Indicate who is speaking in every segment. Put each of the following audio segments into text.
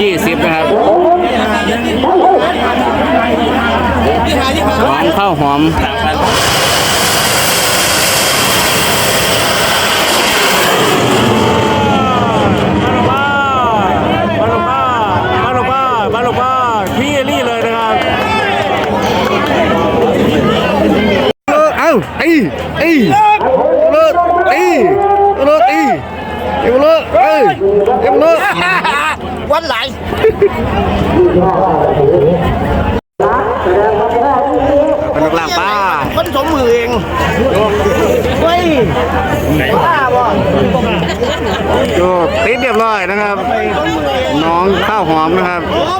Speaker 1: ยี่
Speaker 2: สิ
Speaker 1: บนะครับหอมข้าวหอมเอ้าไอ้ไอ้เลิศไอ้
Speaker 3: วันไหล
Speaker 1: เป็นลูกหลางป้า
Speaker 3: คนสมมือเองเฮ้ยบ้าบ่
Speaker 1: โยติดเรียบร้อยนะครับ น้องข้าวหอมนะครับ
Speaker 3: ล็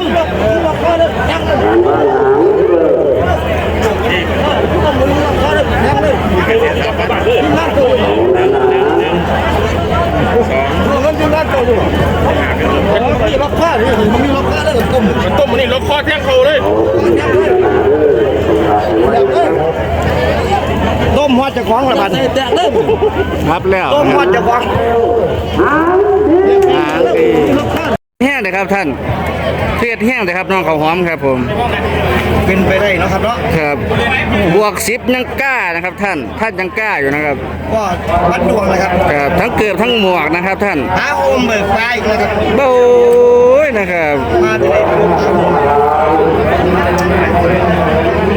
Speaker 3: ล็อกข้านี่มันมีล็อกข้าได้หรือต้ม
Speaker 2: ต้มมันนี่ล็อกคอเที่ยงเขาเลย
Speaker 3: ต้มหัวจะคล้องละบาดแตกเลย
Speaker 1: ครับแล้ว
Speaker 3: ต้มหัวจะคล้อง
Speaker 1: เลยครับท่านเทียดแห้งเลยครับน้องข้าวหอมครับผม
Speaker 3: เป็นไปได้เนาะครับเนาะ
Speaker 1: ครับ บวกสิบยังกล้านะครับ ท่าน ท่านยังกล้าอยู่นะครับ
Speaker 3: ก็วัดดวงนะครับ
Speaker 1: ครับทั้งเกือบทั้งหมวกนะครับ ท่าน
Speaker 3: หาโอมเบิกฟ้าอีกนะครับ
Speaker 1: โอ้ยนะครับ
Speaker 3: มาที่ไหน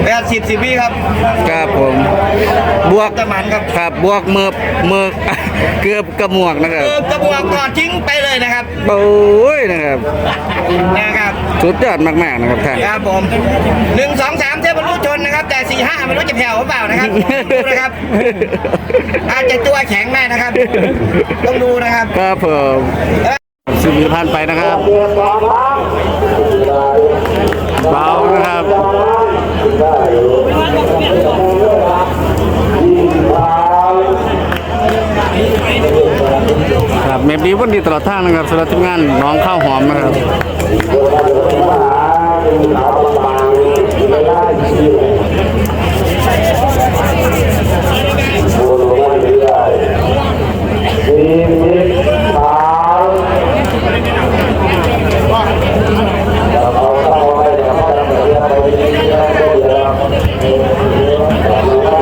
Speaker 3: แปดสิบสิบวิครับ
Speaker 1: ครับผม บวก
Speaker 3: ตะมันครับ
Speaker 1: ครับบวกเมือบเมือกเกือบกระหมวกนะครับ
Speaker 3: เออกระบวกก่อนทิ้งไปเลยนะครับ
Speaker 1: โอ้ย นะครับ
Speaker 3: นะครับ
Speaker 1: สุดยอดมากๆนะครับท่าน
Speaker 3: ครับผมหนึ่งสองสามเทพบรรลุชนนะครับ แต่สี่ห้าไม่รู้จะแผ่วหรือเปล่านะครับดูนะครับ อาจจะตัวแข็งได้นะครับ ต้องดูนะครับ
Speaker 1: ครับผมสิบพันไปนะครับเบานะครับ ครับเมบีวันดีตลอดทางนะครับสำหรับทีมงานน้องข้าวหอมนะครับ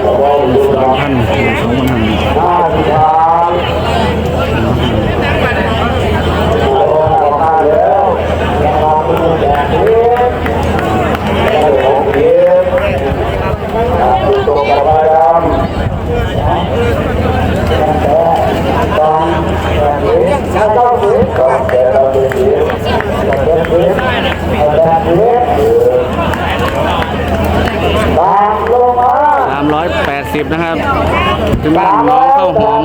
Speaker 1: ท่านสองพันหัน สามร้อยแปดสิบนะครับที่บ้านน้องข้าวหอม